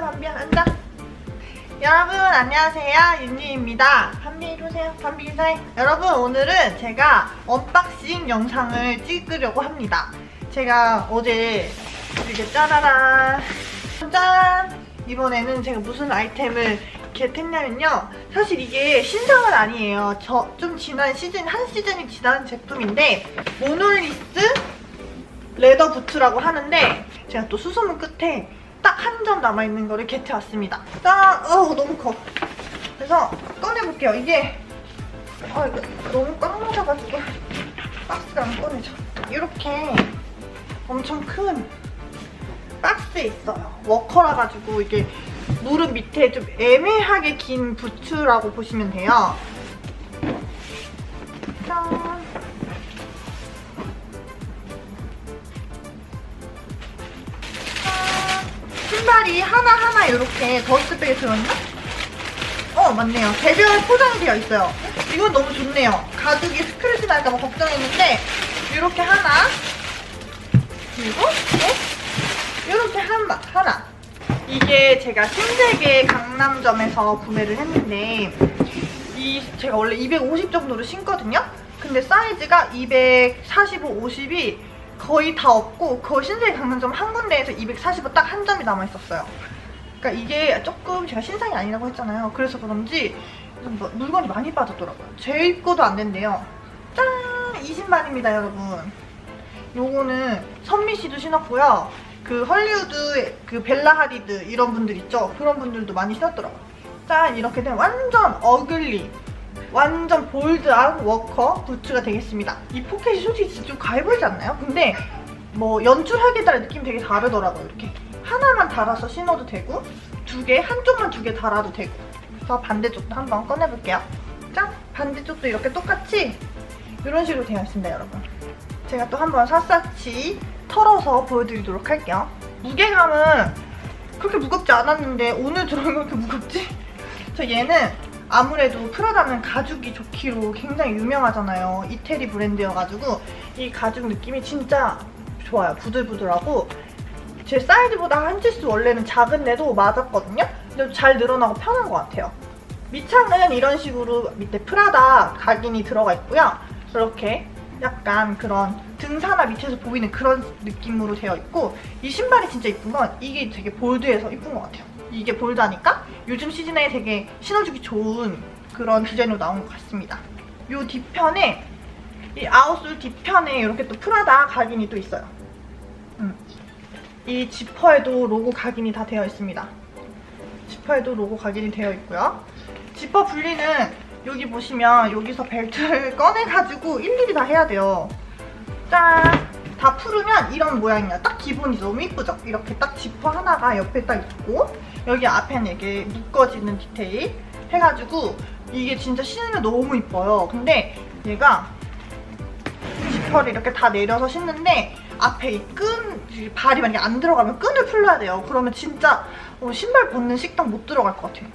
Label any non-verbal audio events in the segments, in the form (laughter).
밤비야 앉아 여러분 안녕하세요. 윤지입니다. 밤비 이러세요. 밤비 인사해. 여러분 오늘은 제가 언박싱 영상을 찍으려고 합니다. 제가 어제 이렇게 짜라란 짠! 이번에는 제가 무슨 아이템을 겟했냐면요. 사실 이게 신상은 아니에요. 저 좀 지난 시즌 한 시즌이 지난 제품인데 모놀리스 레더 부츠라고 하는데 제가 또 수소문 끝에 딱 한 점 남아있는 거를 겟해왔습니다. 짠! 어 너무 커. 그래서 꺼내볼게요. 이게 아 이거 너무 꽉 맞아가지고 박스가 안 꺼내져. 이렇게 엄청 큰 박스에 있어요. 워커라 가지고 이게 무릎 밑에 좀 애매하게 긴 부츠라고 보시면 돼요 신발이 하나하나 이렇게 더스백에 들어있나? 어 맞네요. 개별 포장이 되어 있어요. 이건 너무 좋네요. 가죽이 스크래치 날까봐 걱정했는데 이렇게 하나? 그리고 이렇게 하나 하나. 이게 제가 신세계 강남점에서 구매를 했는데 이 제가 원래 250 정도로 신거든요? 근데 사이즈가 245, 50이 거의 다 없고 그 신세계 강남점 한 군데에서 245 딱 한 점이 남아 있었어요. 그러니까 이게 조금 제가 신상이 아니라고 했잖아요. 그래서 그런지 물건이 많이 빠졌더라고요. 제 입고도 안 된대요. 짠! 이 신발입니다, 여러분. 요거는 선미 씨도 신었고요. 그 헐리우드 그 벨라 하디드 이런 분들 있죠? 그런 분들도 많이 신었더라고요. 짠! 이렇게 된 완전 어글리 완전 볼드한 워커 부츠가 되겠습니다. 이 포켓이 솔직히 진짜 좀 가해 보이지 않나요? 근데 뭐 연출하기에 따라 느낌 되게 다르더라고요. 이렇게 하나만 달아서 신어도 되고 두 개, 한쪽만 두 개 달아도 되고 그래서 반대쪽도 한번 꺼내볼게요. 짠! 반대쪽도 이렇게 똑같이 이런 식으로 되어 있습니다, 여러분. 제가 또 한번 샅샅이 털어서 보여드리도록 할게요. 무게감은 그렇게 무겁지 않았는데 오늘 들어온 거 이렇게 무겁지? 저 얘는 아무래도 프라다는 가죽이 좋기로 굉장히 유명하잖아요. 이태리 브랜드여가지고 이 가죽 느낌이 진짜 좋아요. 부들부들하고 제 사이즈보다 한 치수 원래는 작은데도 맞았거든요. 근데 잘 늘어나고 편한 것 같아요. 밑창은 이런 식으로 밑에 프라다 각인이 들어가 있고요. 이렇게 약간 그런 등산화 밑에서 보이는 그런 느낌으로 되어 있고 이 신발이 진짜 이쁜 건 이게 되게 볼드해서 이쁜 것 같아요. 이게 볼드하니까 요즘 시즌에 되게 신어주기 좋은 그런 디자인으로 나온 것 같습니다. 요 뒤편에 이 아웃솔 뒤편에 이렇게 또 프라다 각인이 또 있어요. 음. 이 지퍼에도 로고 각인이 다 되어 있습니다. 지퍼에도 로고 각인이 되어 있고요. 지퍼 분리는 여기 보시면 여기서 벨트를 (laughs) 꺼내가지고 일일이 다 해야 돼요. 짠! 다 풀으면 이런 모양이야. 딱 기본이 너무 이쁘죠? 이렇게 딱 지퍼 하나가 옆에 딱 있고 여기 앞에는 이게 묶어지는 디테일 해가지고 이게 진짜 신으면 너무 이뻐요. 근데 얘가 지퍼를 이렇게 다 내려서 신는데 앞에 이 끈, 이 발이 만약에 안 들어가면 끈을 풀러야 돼요. 그러면 진짜 어, 신발 벗는 식당 못 들어갈 것 같아요.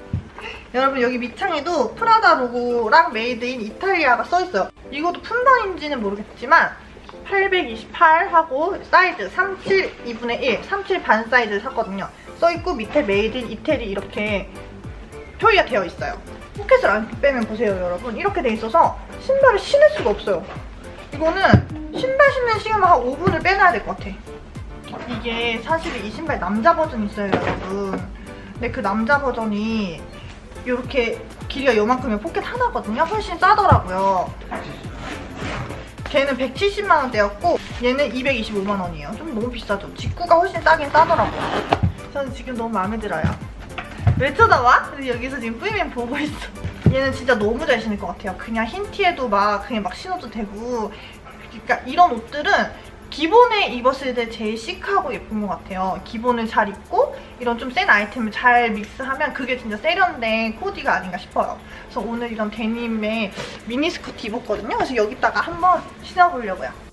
여러분 여기 밑창에도 프라다 로고랑 메이드 인 이탈리아가 써있어요. 이것도 품번인지는 모르겠지만 828 하고 사이즈 37 2분의 1, 37 반 사이즈 샀거든요. 써있고 밑에 메이드 인 이태리 이렇게 표기가 되어 있어요. 포켓을 안 빼면 보세요 여러분. 이렇게 돼 있어서 신발을 신을 수가 없어요. 이거는 신발 신는 시간만 한 5분을 빼놔야 될 것 같아. 이게 사실 이 신발 남자 버전 있어요 여러분. 근데 그 남자 버전이 이렇게 길이가 요만큼이면 포켓 하나거든요. 훨씬 싸더라고요. 걔는 170만 원대였고 얘는 225만 원이에요. 좀 너무 비싸죠. 직구가 훨씬 싸긴 싸더라고요. 저는 지금 너무 마음에 들어요. 왜 쳐다봐? 여기서 지금 뿌이면 보고 있어. 얘는 진짜 너무 잘 신을 것 같아요. 그냥 흰 티에도 막 그냥 막 신어도 되고. 그러니까 이런 옷들은 기본에 입었을 때 제일 시크하고 예쁜 것 같아요. 기본을 잘 입고 이런 좀 센 아이템을 잘 믹스하면 그게 진짜 세련된 코디가 아닌가 싶어요. 그래서 오늘 이런 데님의 미니스커트 입었거든요. 그래서 여기다가 한번 신어보려고요.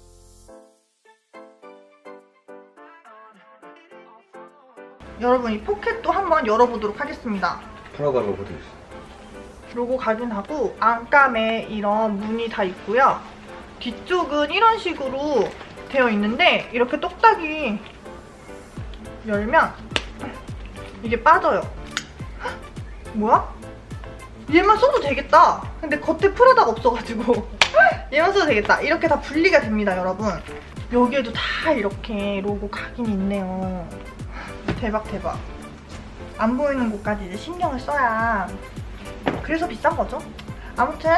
여러분 이 포켓도 한번 열어보도록 하겠습니다. 프라다 로고도 있어. 로고 각인하고 안감에 이런 무늬 다 있고요. 뒤쪽은 이런 식으로 되어 있는데 이렇게 똑딱이 열면 이게 빠져요. 헉, 뭐야? 얘만 써도 되겠다. 근데 겉에 프라다가 없어가지고 (laughs) 얘만 써도 되겠다. 이렇게 다 분리가 됩니다, 여러분. 여기에도 다 이렇게 로고 각인이 있네요. 대박 대박. 안 보이는 곳까지 이제 신경을 써야 그래서 비싼 거죠. 아무튼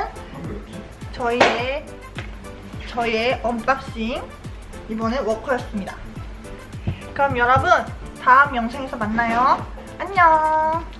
저희의 저희의 언박싱 이번에 워커였습니다. 그럼 여러분 다음 영상에서 만나요. 안녕.